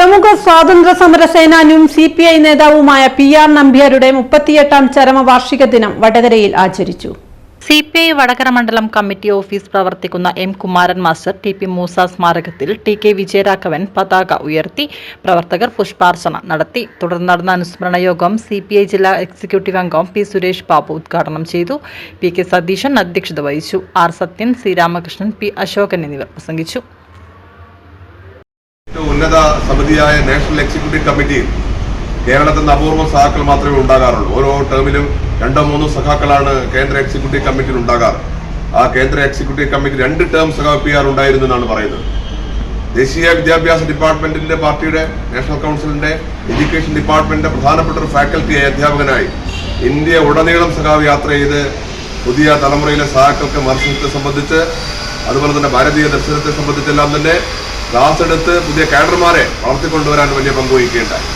പ്രമുഖ സ്വാതന്ത്ര്യ സമര സേനാനിയും സി പി ഐ നേതാവുമായ പി ആർ നമ്പ്യാരുടെ മുപ്പത്തിയെട്ടാം ചരമവാർഷിക ദിനം വടകരയിൽ ആചരിച്ചു. സി പി ഐ വടകര മണ്ഡലം കമ്മിറ്റി ഓഫീസ് പ്രവർത്തിക്കുന്ന M Kumaran master T P Moosa സ്മാരകത്തിൽ ടി കെ വിജയരാഘവൻ പതാക ഉയർത്തി പ്രവർത്തകർ പുഷ്പാർച്ചന നടത്തി. തുടർന്ന് നടന്ന അനുസ്മരണ യോഗം സി പി ഐ ജില്ലാ എക്സിക്യൂട്ടീവ് അംഗം പി സുരേഷ് ബാബു ഉദ്ഘാടനം ചെയ്തു. പി കെ സതീശൻ അധ്യക്ഷത വഹിച്ചു. R Sathyan C Ramakrishnan P Ashokan എന്നിവർ പ്രസംഗിച്ചു. ഉന്നത സമിതിയായ നാഷണൽ എക്സിക്യൂട്ടീവ് കമ്മിറ്റിയിൽ കേരളത്തിൽ നിന്ന് അപൂർവ സഹാക്കൾ മാത്രമേ ഉണ്ടാകാറുള്ളൂ. ഓരോ ടേമിലും രണ്ടോ മൂന്നോ സഖാക്കളാണ് കേന്ദ്ര എക്സിക്യൂട്ടീവ് കമ്മിറ്റിയിൽ ഉണ്ടാകാറ്. ആ കേന്ദ്ര എക്സിക്യൂട്ടീവ് കമ്മിറ്റി രണ്ട് ടേം സഹ പി ആർ ഉണ്ടായിരുന്നു എന്നാണ് പറയുന്നത്. ദേശീയ വിദ്യാഭ്യാസ ഡിപ്പാർട്ട്മെന്റിന്റെ പാർട്ടിയുടെ നാഷണൽ കൗൺസിലിന്റെ എഡ്യൂക്കേഷൻ ഡിപ്പാർട്ട്മെന്റിന്റെ പ്രധാനപ്പെട്ട ഒരു ഫാക്കൽറ്റിയായി അധ്യാപകനായി ഇന്ത്യ ഉടനീളം സഖാവ് യാത്ര ചെയ്ത് പുതിയ തലമുറയിലെ സഹാക്കൾക്ക് മത്സരത്തെ സംബന്ധിച്ച് അതുപോലെ തന്നെ ഭാരതീയ ദർശനത്തെ സംബന്ധിച്ചെല്ലാം തന്നെ ക്ലാസ് എടുത്ത് പുതിയ കാഡർമാരെ വളർത്തിക്കൊണ്ടുവരാൻ വലിയ പങ്ക് വഹിക്കുകയുണ്ടായി.